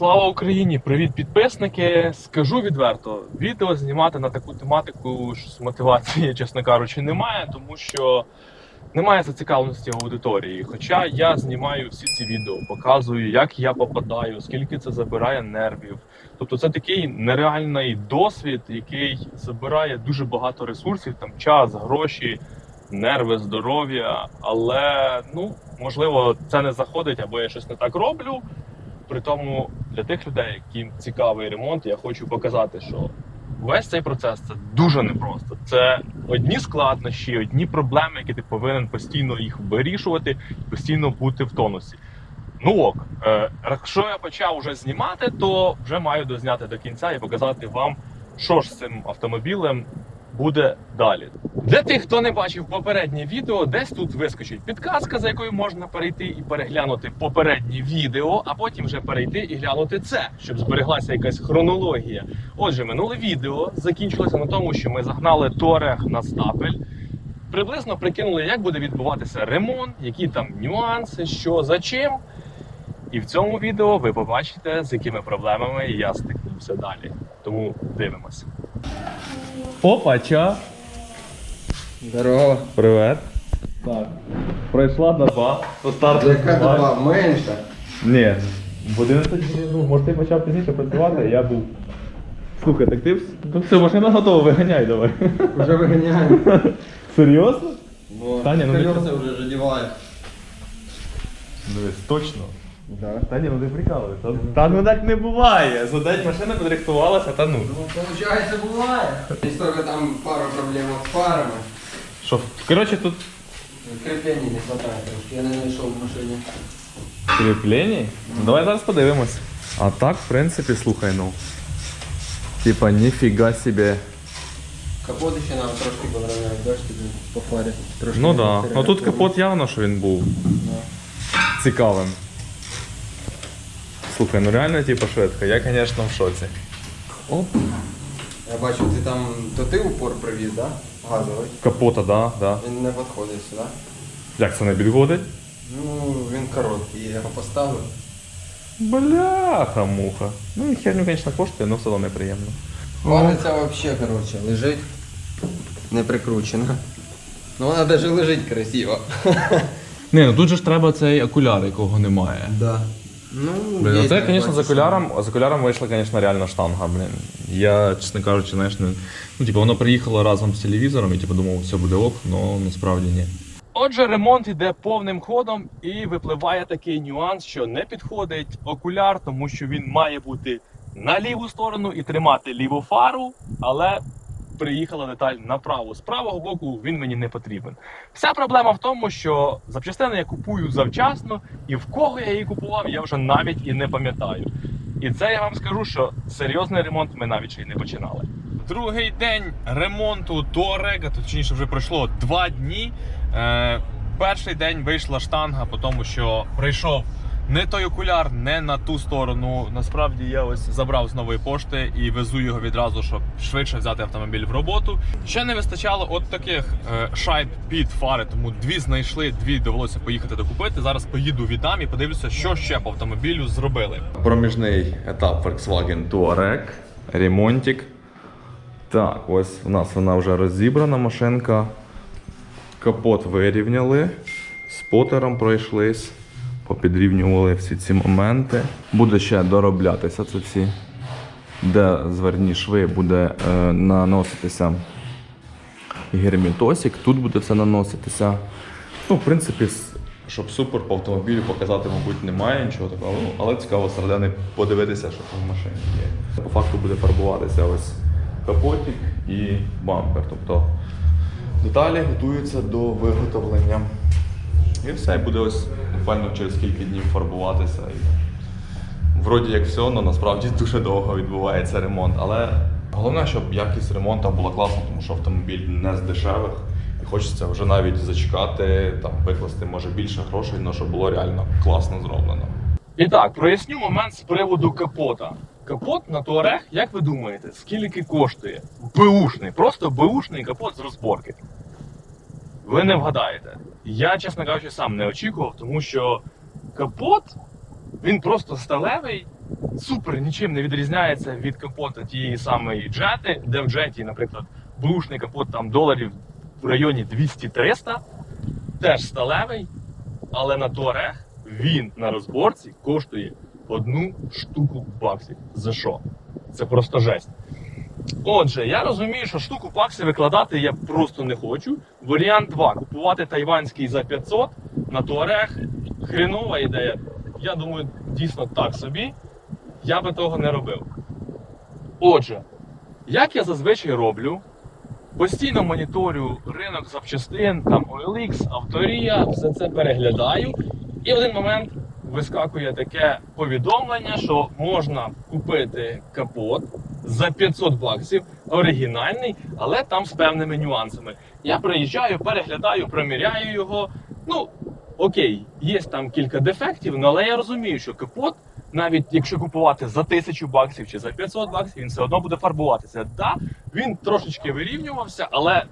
Слава Україні! Привіт, підписники! Скажу відверто, відео знімати на таку тематику з мотивації, чесно кажучи, немає, тому що немає зацікавленості аудиторії. Хоча я знімаю всі ці відео, показую, як я попадаю, скільки це забирає нервів. Тобто це такий нереальний досвід, який забирає дуже багато ресурсів, там час, гроші, нерви, здоров'я. Але ну можливо, це не заходить, або я щось не так роблю. При тому для тих людей, яким цікавий ремонт, я хочу показати, що весь цей процес це дуже непросто. Це одні складнощі, одні проблеми, які ти повинен постійно їх вирішувати, постійно бути в тонусі. Ну ок, е, якщо я почав уже знімати, то вже маю дозняти до кінця і показати вам, що ж з цим автомобілем буде далі. Для тих, хто не бачив попереднє відео, десь тут вискочить підказка, за якою можна перейти і переглянути попереднє відео, а потім вже перейти і глянути це, щоб збереглася якась хронологія. Отже, минуле відео закінчилося на тому, що ми загнали Торех на стапель. Приблизно прикинули, як буде відбуватися ремонт, які там нюанси, що за чим. І в цьому відео ви побачите, з якими проблемами я стикнувся далі. Тому дивимося. Опача! Здорово. Привет. Так. Пройшла доба. По старту Яка доба менша? Ні. В 11 годин, ну, може ти почав пізніше працювати, я був. Слухай, так ти ну, все, машина готова, виганяй давай. Вже виганяємо. Серйозно? Бо Таня, ну, колеса вже задіває. Дивись, точно. Да. Та ні, ну ти прикалуєш. Та ну так не буває. За день машина підрихтувалася, та ну. Ну, получається, буває. Є тільки там пару проблем з фарами. Що, коротше, тут Кріплення не хватає трошки, я не знайшов в машині. Кріплені? Ну давай зараз подивимось. А так, в принципі, слухай, ну. Типа, ніфіга себе. Капот ще нам трошки подравняють, бачите, блін, по фарі. Трошки Ну не да. Ну тут перераховано. капот явно, що він був Да. цікавим. Слухай, ну реально типа швидко. Я, звісно, в шоці. Оп. Я бачу, ти там, то ти упор привіз, да? Газовий. Капота, да, да. Він не підходить сюди. Як це не підходить? Ну, він короткий, я його поставив. Бляха, муха. Ну і херню, звісно, коштує, але все одно неприємно. Вариться вообще, короче, лежить не прикручена. Ну вона навіть лежить красиво. Не, ну тут же ж треба цей окуляр, якого немає. Да. Ну, Блін, є ну це, звісно, з окуляром, з окуляром вийшла, звісно, реально штанга, блін. Я, чесно кажучи, знаєш, не... ну, типу, воно приїхало разом з телевізором і типу, думав, все буде ок, але насправді ні. Отже, ремонт йде повним ходом і випливає такий нюанс, що не підходить окуляр, тому що він має бути на ліву сторону і тримати ліву фару, але приїхала деталь направо. З правого боку він мені не потрібен. Вся проблема в тому, що запчастини я купую завчасно, і в кого я її купував, я вже навіть і не пам'ятаю. І це я вам скажу, що серйозний ремонт ми навіть ще й не починали. Другий день ремонту Туарега, точніше вже пройшло два дні. Е, перший день вийшла штанга, по тому що прийшов не той окуляр, не на ту сторону. Насправді я ось забрав з нової пошти і везу його відразу, щоб швидше взяти автомобіль в роботу. Ще не вистачало от таких е, шайб під фари, тому дві знайшли, дві довелося поїхати докупити. Зараз поїду віддам і подивлюся, що ще по автомобілю зробили. Проміжний етап Volkswagen Touareg, ремонтик. Так, ось у нас вона вже розібрана машинка. Капот вирівняли, спотером пройшлись, попідрівнювали всі ці моменти. Буде ще дороблятися це ці, де зверні шви буде е, наноситися гермітосик, тут буде все наноситися. Ну, в принципі, щоб супер по автомобілю показати, мабуть, немає нічого такого, ну, але цікаво середини подивитися, що там в машині є. По факту буде фарбуватися ось капотик і бампер. Тобто деталі готуються до виготовлення. І все, і буде ось буквально через кілька днів фарбуватися. І... Вроді як все, але насправді дуже довго відбувається ремонт. Але головне, щоб якість ремонту була класна, тому що автомобіль не з дешевих. І хочеться вже навіть зачекати, там викласти може більше грошей, але щоб було реально класно зроблено. І так, проясню момент з приводу капота. Капот на Туарег, як ви думаєте, скільки коштує? Беушний, просто беушний капот з розборки. Ви не вгадаєте. Я, чесно кажучи, сам не очікував, тому що капот він просто сталевий, супер нічим не відрізняється від капота тієї самої джети, де в джеті, наприклад, бушний капот там доларів в районі 200-300, теж сталевий, але на Туарег він на розборці коштує одну штуку баксів. За що? Це просто жесть. Отже, я розумію, що штуку баксів викладати я просто не хочу. Варіант 2. Купувати тайванський за 500 на Туарег. Хренова ідея. Я думаю, дійсно так собі. Я би того не робив. Отже, як я зазвичай роблю, постійно моніторю ринок запчастин, там OLX, Авторія, все це переглядаю. І в один момент вискакує таке повідомлення, що можна купити капот за 500 баксів, оригінальний, але там з певними нюансами. Я приїжджаю, переглядаю, проміряю його. Ну, окей, є там кілька дефектів, ну, але я розумію, що капот, навіть якщо купувати за 1000 баксів чи за 500 баксів, він все одно буде фарбуватися. Да, він трошечки вирівнювався, але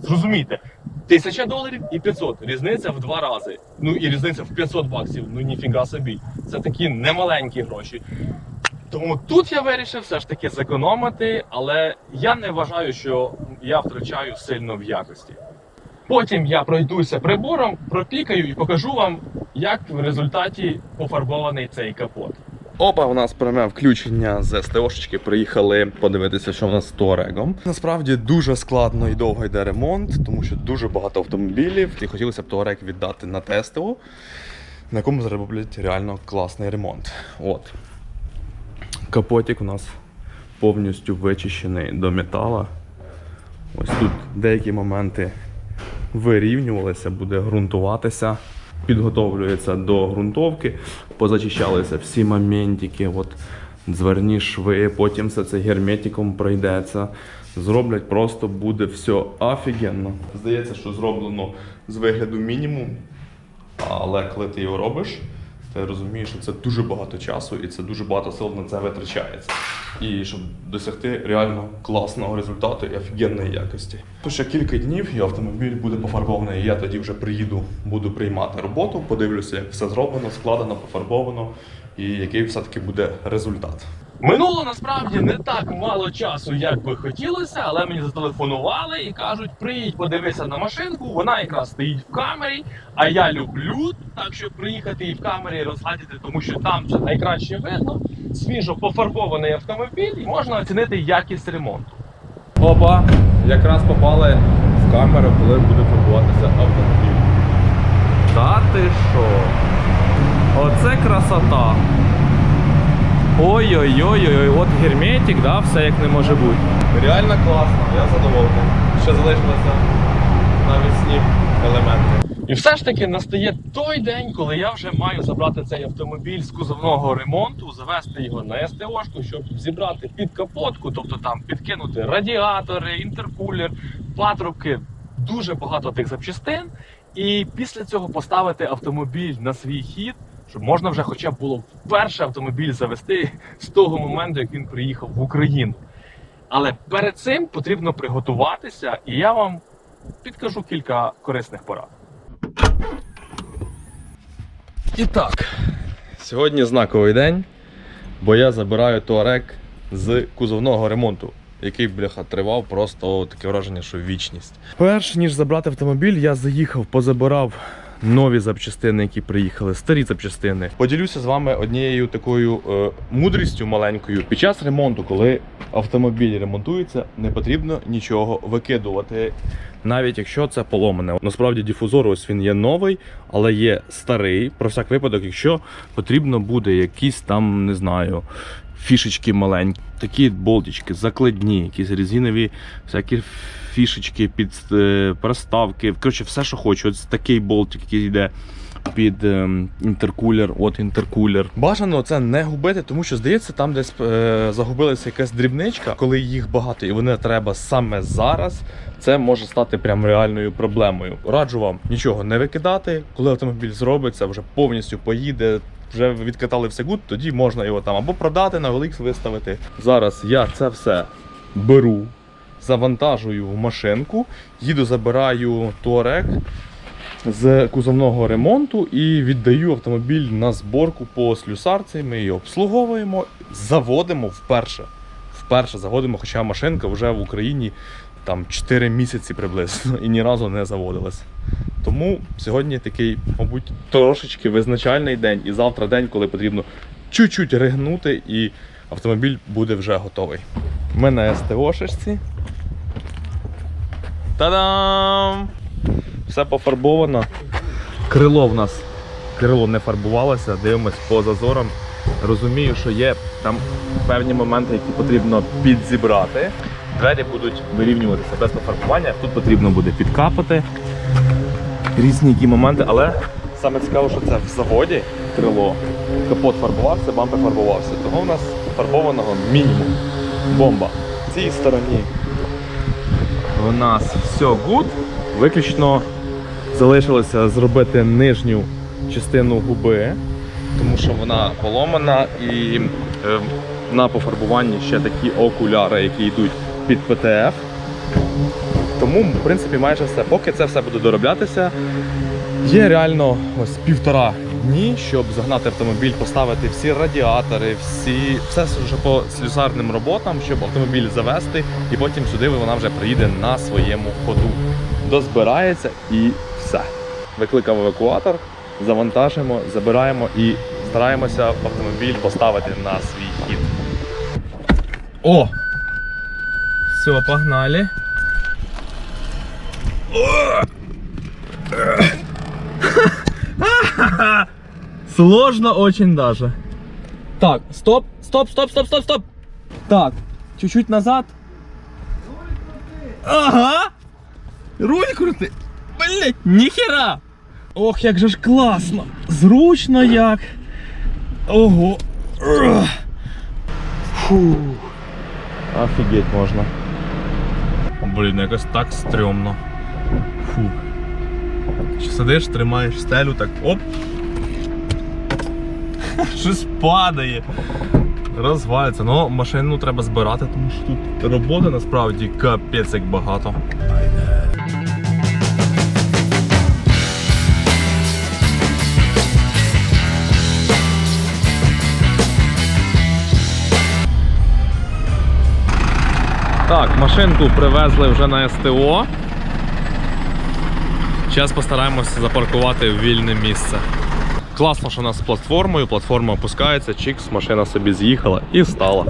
зрозумійте, 1000 доларів і 500. Різниця в два рази. Ну і різниця в 500 баксів. Ну ніфіга собі. Це такі немаленькі гроші. Тому тут я вирішив все ж таки зекономити, але я не вважаю, що я втрачаю сильно в якості. Потім я пройдуся прибором, пропікаю і покажу вам, як в результаті пофарбований цей капот. Опа, у нас пряме включення з СТОшечки. Приїхали подивитися, що в нас з Туарегом. Насправді дуже складно і довго йде ремонт, тому що дуже багато автомобілів. І хотілося б Туарег віддати на ТСТО, на якому зроблять реально класний ремонт. От. Капотик у нас повністю вичищений до метала. Ось тут деякі моменти вирівнювалися, буде ґрунтуватися, підготовлюється до ґрунтовки, позачищалися всі моментики, от дверні шви, потім все це герметиком пройдеться. Зроблять просто буде все офігенно. Здається, що зроблено з вигляду мінімум, але коли ти його робиш, ти розумієш, що це дуже багато часу і це дуже багато сил на це витрачається. І щоб досягти реально класного результату і офігенної якості. То ще кілька днів і автомобіль буде пофарбований. Я тоді вже приїду, буду приймати роботу, подивлюся, як все зроблено, складено, пофарбовано, і який все-таки буде результат. Минуло насправді не так мало часу, як би хотілося, але мені зателефонували і кажуть: приїдь, подивися на машинку, вона якраз стоїть в камері. А я люблю так, щоб приїхати і в камері розглядіти, тому що там це найкраще видно. Свіжо пофарбований автомобіль і можна оцінити якість ремонту. Опа! Якраз попали в камеру, коли буде фарбуватися автомобіль. Та ти що? Оце красота. Ой-ой-ой, от герметик, да, все як не може бути. Реально класно, я задоволений. Ще залишилося навісні елементи. І все ж таки настає той день, коли я вже маю забрати цей автомобіль з кузовного ремонту, завести його на СТОшку, щоб зібрати під капотку, тобто там підкинути радіатори, інтеркулер, патрубки, дуже багато тих запчастин. І після цього поставити автомобіль на свій хід, щоб можна вже хоча б було вперше автомобіль завести з того моменту, як він приїхав в Україну. Але перед цим потрібно приготуватися, і я вам підкажу кілька корисних порад. І так, сьогодні знаковий день, бо я забираю Туарек з кузовного ремонту, який, бляха, тривав просто таке враження, що вічність. Перш ніж забрати автомобіль, я заїхав, позабирав нові запчастини, які приїхали, старі запчастини. Поділюся з вами однією такою е, мудрістю маленькою. Під час ремонту, коли автомобіль ремонтується, не потрібно нічого викидувати. Навіть якщо це поломане. Насправді дифузор ось він є новий, але є старий. Про всяк випадок, якщо потрібно буде якісь там, не знаю, фішечки маленькі, такі болтички, закладні, якісь резинові, всякі фішечки під е, проставки. Коротше, все, що хочу. Ось такий болтик, який йде. Під ем, інтеркулер, от інтеркулер. Бажано це не губити, тому що здається, там десь е, загубилася якась дрібничка, коли їх багато і вони треба саме зараз. Це може стати прям реальною проблемою. Раджу вам нічого не викидати. Коли автомобіль зробиться, вже повністю поїде. Вже відкатали все гуд, тоді можна його там або продати, на OLX виставити. Зараз я це все беру, завантажую в машинку, їду, забираю Touareg з кузовного ремонту і віддаю автомобіль на зборку по слюсарці. Ми її обслуговуємо, заводимо вперше. Вперше заводимо, хоча машинка вже в Україні там 4 місяці приблизно і ні разу не заводилась. Тому сьогодні такий, мабуть, трошечки визначальний день, і завтра день, коли потрібно чуть-чуть ригнути, і автомобіль буде вже готовий. Ми на СТО-шечці. Та-дам! Все пофарбовано. Крило в нас. Крило не фарбувалося, дивимось по зазорам. Розумію, що є там певні моменти, які потрібно підзібрати. Двері будуть вирівнюватися без пофарбування. Тут потрібно буде підкапати різні які моменти, але саме цікаво, що це в заводі крило. Капот фарбувався, бампер фарбувався. Того в нас фарбованого мінімум. Бомба. В цій стороні у нас все good. Виключно залишилося зробити нижню частину губи, тому що вона поломана і е, на пофарбуванні ще такі окуляри, які йдуть під ПТФ. Тому, в принципі, майже все. Поки це все буде дороблятися, є реально ось півтора дні, щоб загнати автомобіль, поставити всі радіатори, всі, все вже по слюсарним роботам, щоб автомобіль завести, і потім сюди вона вже приїде на своєму ходу. Дозбирається і все. Викликав евакуатор, завантажимо, забираємо і стараємося автомобіль поставити на свій хід. О! Все, погнали. Сложно очень даже. Так, стоп, стоп, стоп, стоп, стоп, стоп. Так, чуть-чуть назад. Ага. Руль крути. Блять, ніхера. Ох, як же ж класно. Зручно як. Ого. Ух. Фу. Офігеть можна. Блін, якось так стрьомно. Фу. Сидиш, тримаєш стелю, так оп. Щось падає. Розвалиться. Ну, машину треба збирати, тому що тут роботи насправді капець як багато. Так, машинку привезли вже на СТО. Зараз постараємося запаркувати в вільне місце. Класно, що у нас з платформою, платформа опускається, чікс, машина собі з'їхала і встала.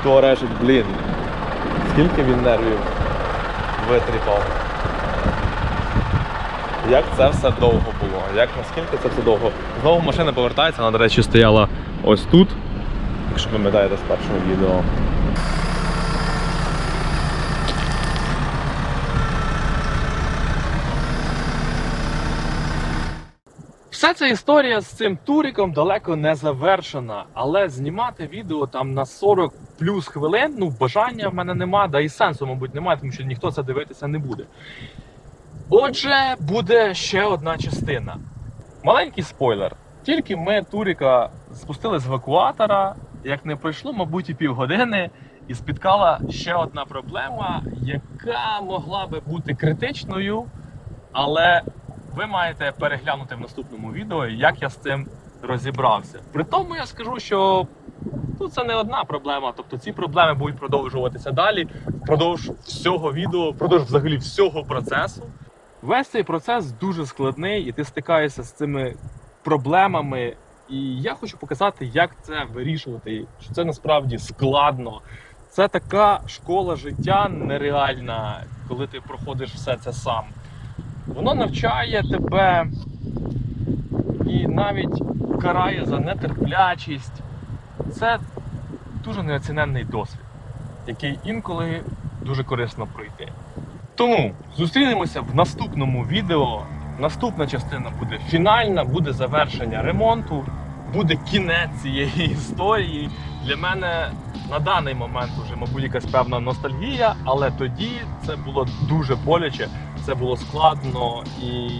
Хто блін. Скільки він нервів витріпав. Як це все довго було? Як наскільки це все довго? Знову машина повертається, вона, до речі, стояла ось тут. Якщо пам'ятаєте з першого відео. Вся ця історія з цим туриком далеко не завершена, але знімати відео там на 40 плюс хвилин, ну бажання в мене нема, да і сенсу, мабуть, немає, тому що ніхто це дивитися не буде. Отже, буде ще одна частина. Маленький спойлер. Тільки ми Туріка спустили з евакуатора, як не пройшло, мабуть, і півгодини, і спіткала ще одна проблема, яка могла би бути критичною, але ви маєте переглянути в наступному відео, як я з цим розібрався. При тому я скажу, що тут це не одна проблема, тобто ці проблеми будуть продовжуватися далі, впродовж всього відео, впродовж взагалі всього процесу. Весь цей процес дуже складний, і ти стикаєшся з цими проблемами. І я хочу показати, як це вирішувати. Що це насправді складно. Це така школа життя нереальна, коли ти проходиш все це сам. Воно навчає тебе і навіть карає за нетерплячість. Це дуже неоціненний досвід, який інколи дуже корисно пройти. Тому зустрінемося в наступному відео. Наступна частина буде фінальна, буде завершення ремонту, буде кінець цієї історії. Для мене на даний момент вже, мабуть, якась певна ностальгія, але тоді це було дуже боляче, це було складно і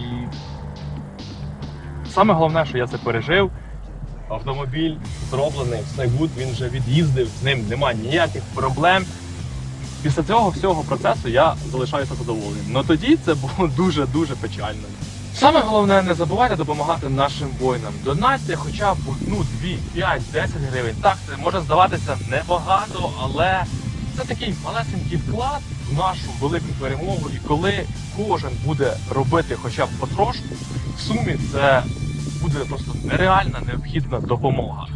саме головне, що я це пережив. Автомобіль зроблений, все гуд, він вже від'їздив, з ним немає ніяких проблем. Після цього всього процесу я залишаюся задоволеним. Но тоді це було дуже-дуже печально. Саме головне не забувайте допомагати нашим воїнам. Донатьте хоча б одну, дві, п'ять, десять гривень. Так, це може здаватися небагато, але це такий малесенький вклад в нашу велику перемогу. І коли кожен буде робити хоча б потрошку, в сумі це буде просто нереальна необхідна допомога.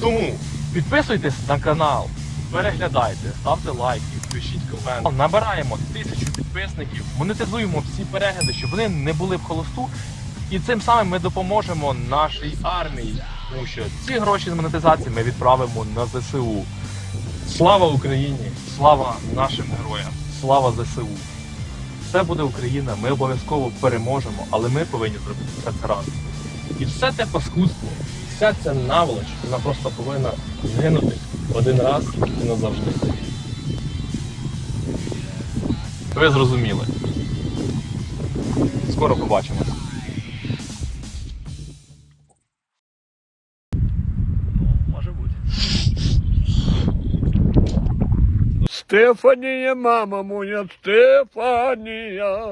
Тому підписуйтесь на канал, переглядайте, ставте лайки, пишіть коменти. Набираємо тисячу підписників, монетизуємо всі перегляди, щоб вони не були в холосту. І цим самим ми допоможемо нашій армії, тому що ці гроші з монетизації ми відправимо на ЗСУ. Слава Україні! Слава нашим героям! Слава ЗСУ! Все буде Україна, ми обов'язково переможемо, але ми повинні зробити все це разом. І все те паскудство, вся ця наволоч, вона просто повинна згинути один раз і назавжди. Ви зрозуміли. Скоро побачимось. Стефанія, мама моя, Стефанія.